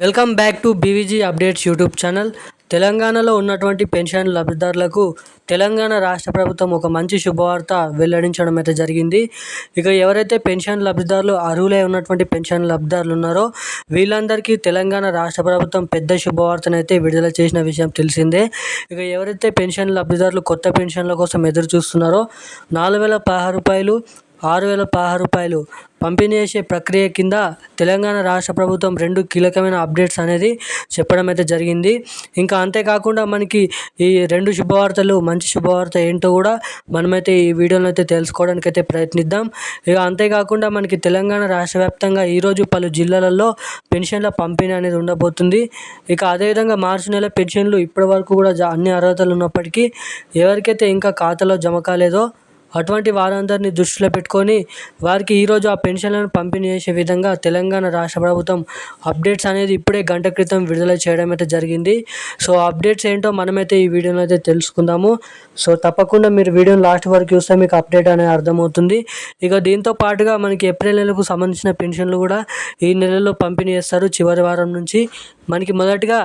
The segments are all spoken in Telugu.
Welcome back to BVG updates YouTube channel. తెలంగాణలో ఉన్నటువంటి పెన్షన్ లబ్ధిదారులకు తెలంగాణ రాష్ట్ర ప్రభుత్వం ఒక మంచి శుభవార్త వెల్లడించడం అయితే జరిగింది. ఇక ఎవరైతే పెన్షన్ లబ్ధిదారులు అర్హులై ఉన్నటువంటి పెన్షన్ లబ్ధిదారులు ఉన్నారో వీళ్ళందరికీ తెలంగాణ రాష్ట్ర ప్రభుత్వం పెద్ద శుభవార్తను అయితే విడుదల చేసిన విషయం తెలిసిందే. ఇక ఎవరైతే పెన్షన్ లబ్ధిదారులు కొత్త పెన్షన్ల కోసం ఎదురు చూస్తున్నారో నాలుగు వేల పదహారు రూపాయలు ఆరు వేల పదహారు రూపాయలు. పంపిణీ చేసే ప్రక్రియ కింద తెలంగాణ రాష్ట్ర ప్రభుత్వం రెండు కీలకమైన అప్డేట్స్ అనేది చెప్పడం అయితే జరిగింది. ఇంకా అంతేకాకుండా మనకి ఈ రెండు శుభవార్తలు మంచి శుభవార్త ఏంటో కూడా మనమైతే ఈ వీడియోలో అయితే తెలుసుకోవడానికి అయితే ప్రయత్నిద్దాం. ఇక అంతేకాకుండా మనకి తెలంగాణ రాష్ట్ర వ్యాప్తంగా ఈరోజు పలు జిల్లాలలో పెన్షన్ల పంపిణీ అనేది ఉండబోతుంది. ఇక అదేవిధంగా మార్చి నెల పెన్షన్లు ఇప్పటి వరకు కూడా అన్ని అర్హతలు ఉన్నప్పటికీ ఎవరికైతే ఇంకా ఖాతాలో జమ కాలేదో అటువంటి వారందరినీ దృష్టిలో పెట్టుకొని వారికి ఈరోజు ఆ పెన్షన్లను పంపిణీ చేసే విధంగా తెలంగాణ రాష్ట్ర ప్రభుత్వం అప్డేట్స్ అనేది ఇప్పుడే గంట క్రితం విడుదల చేయడం అయితే జరిగింది. సో అప్డేట్స్ ఏంటో మనమైతే ఈ వీడియోలో అయితే తెలుసుకుందాము. సో తప్పకుండా మీరు వీడియోని లాస్ట్ వరకు చూస్తే మీకు అప్డేట్ అనేది అర్థమవుతుంది. ఇక దీంతో పాటుగా మనకి ఏప్రిల్ నెలకు సంబంధించిన పెన్షన్లు కూడా ఈ నెలలో పంపిణీ చేస్తారు చివరి వారం నుంచి. మనకి మొదటిగా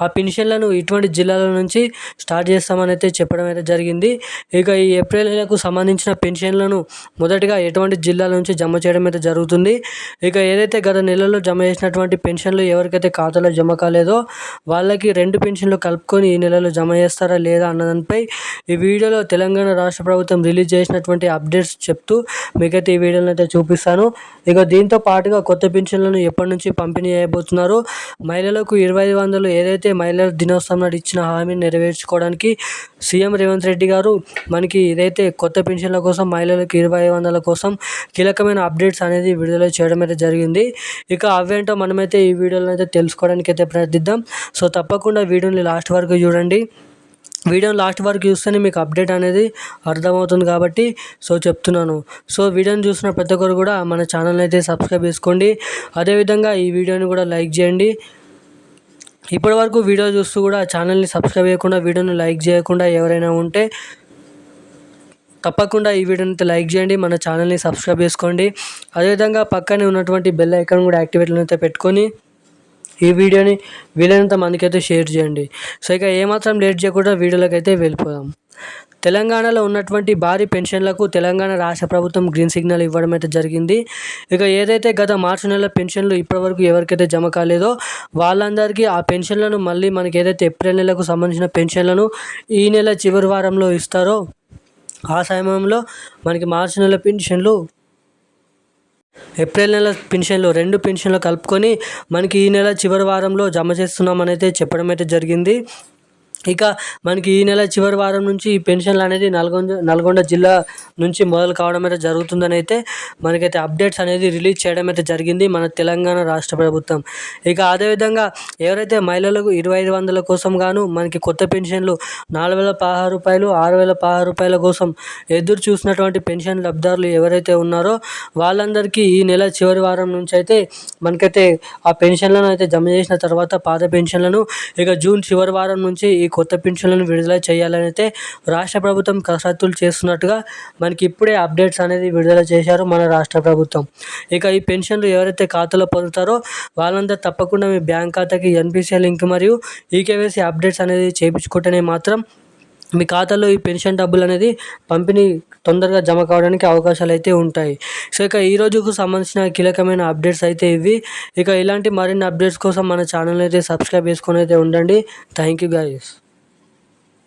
ఆ పెన్షన్లను ఇటువంటి జిల్లాల నుంచి స్టార్ట్ చేస్తామని అయితే చెప్పడం అయితే జరిగింది. ఇక ఈ ఏప్రిల్ నెలకు సంబంధించిన పెన్షన్లను మొదటిగా ఎటువంటి జిల్లాల నుంచి జమ చేయడం అయితే జరుగుతుంది. ఇక ఏదైతే గత నెలలో జమ చేసినటువంటి పెన్షన్లు ఎవరికైతే ఖాతాలో జమ కాలేదో వాళ్ళకి రెండు పెన్షన్లు కలుపుకొని ఈ నెలలో జమ చేస్తారా లేదా అన్నదానిపై ఈ వీడియోలో తెలంగాణ రాష్ట్ర ప్రభుత్వం రిలీజ్ చేసినటువంటి అప్డేట్స్ చెప్తూ మీకైతే ఈ వీడియోని అయితే చూపిస్తాను. ఇక దీంతో పాటుగా కొత్త పెన్షన్లను ఎప్పటి నుంచి పంపిణీ చేయబోతున్నారు? మహిళలకు ఇరవై ఐదు వందలు ఏదైతే అయితే మహిళల దినోత్సవం నాడు ఇచ్చిన హామీని నెరవేర్చుకోవడానికి సీఎం రేవంత్ రెడ్డి గారు మనకి ఏదైతే కొత్త పెన్షన్ల కోసం మహిళలకు ఇరవై వందల కోసం కీలకమైన అప్డేట్స్ అనేది విడుదల చేయడం అయితే జరిగింది. ఇక అవేంటో మనమైతే ఈ వీడియోలో అయితే తెలుసుకోవడానికి అయితే ప్రయత్నిద్దాం. సో తప్పకుండా వీడియోని లాస్ట్ వరకు చూడండి. వీడియోని లాస్ట్ వరకు చూస్తేనే మీకు అప్డేట్ అనేది అర్థమవుతుంది కాబట్టి సో చెప్తున్నాను. సో వీడియోని చూసిన ప్రతి ఒక్కరు కూడా మన ఛానల్ అయితే సబ్స్క్రైబ్ చేసుకోండి. అదేవిధంగా ఈ వీడియోని కూడా లైక్ చేయండి. ఇప్పటి వరకు వీడియో చూస్తూ కూడా ఛానల్ని సబ్స్క్రైబ్ చేయకుండా వీడియోని లైక్ చేయకుండా ఎవరైనా ఉంటే తప్పకుండా ఈ వీడియోని లైక్ చేయండి మన ఛానల్ని సబ్స్క్రైబ్ చేసుకోండి. అదేవిధంగా పక్కనే ఉన్నటువంటి బెల్ ఐకాన్ కూడా యాక్టివేట్లో అయితే పెట్టుకొని ఈ వీడియోని వీలైనంత మందికి అయితే షేర్ చేయండి. సో ఇక ఏమాత్రం లేట్ చేయకుండా వీడియోలోకి అయితే వెళ్ళిపోదాం. తెలంగాణలో ఉన్నటువంటి భారీ పెన్షన్లకు తెలంగాణ రాష్ట్ర ప్రభుత్వం గ్రీన్ సిగ్నల్ ఇవ్వడం అయితే జరిగింది. ఇక ఏదైతే గత మార్చి నెల పెన్షన్లు ఇప్పటివరకు ఎవరికైతే జమ కాలేదో వాళ్ళందరికీ ఆ పెన్షన్లను మళ్ళీ మనకి ఏదైతే ఏప్రిల్ నెలకు సంబంధించిన పెన్షన్లను ఈ నెల చివరి వారంలో ఇస్తారో ఆ సమయంలో మనకి మార్చి నెల పెన్షన్లు ఏప్రిల్ నెల పెన్షన్లు రెండు పెన్షన్లు కలుపుకొని మనకి ఈ నెల చివరి వారంలో జమ చేస్తున్నామని అయితే చెప్పడం అయితే జరిగింది. ఇక మనకి ఈ నెల చివరి వారం నుంచి ఈ పెన్షన్లు అనేది నల్గొండ నల్గొండ జిల్లా నుంచి మొదలు కావడం అయితే జరుగుతుందని అయితే మనకైతే అప్డేట్స్ అనేది రిలీజ్ చేయడం అయితే జరిగింది మన తెలంగాణ రాష్ట్ర ప్రభుత్వం. ఇక అదేవిధంగా ఎవరైతే మహిళలకు ఇరవై ఐదు వందల కోసం గాను మనకి కొత్త పెన్షన్లు నాలుగు వేల పదహారు రూపాయలు ఆరు వేల పదహారు రూపాయల కోసం ఎదురు చూసినటువంటి పెన్షన్ లబ్ధిదారులు ఎవరైతే ఉన్నారో వాళ్ళందరికీ ఈ నెల చివరి వారం నుంచి అయితే మనకైతే ఆ పెన్షన్లను అయితే జమ చేసిన తర్వాత పాత పెన్షన్లను ఇక జూన్ చివరి వారం నుంచి ఈ కొత్త పెన్షన్లను విడుదల చేయాలని అయితే రాష్ట్ర ప్రభుత్వం కసరత్తులు చేస్తున్నట్టుగా మనకి ఇప్పుడే అప్డేట్స్ అనేది విడుదల చేశారు మన రాష్ట్ర ప్రభుత్వం. ఇక ఈ పెన్షన్లు ఎవరైతే ఖాతాలో పొందుతారో వాళ్ళందరూ తప్పకుండా మీ బ్యాంక్ ఖాతాకి ఎన్పిసిఐ లింక్ మరియు ఈకేవైసీ అప్డేట్స్ అనేది చేయించుకుంటేనే మాత్రం మీ ఖాతాలో ఈ పెన్షన్ డబ్బులు అనేది పంపిణీ తొందరగా జమ కావడానికి అవకాశాలు అయితే ఉంటాయి. సో ఇక ఈ రోజుకు సంబంధించిన కీలకమైన అప్డేట్స్ అయితే ఇవి. ఇక ఇలాంటి మరిన్ని అప్డేట్స్ కోసం మన ఛానల్ అయితే సబ్స్క్రైబ్ చేసుకొని అయితే ఉండండి. Thank you guys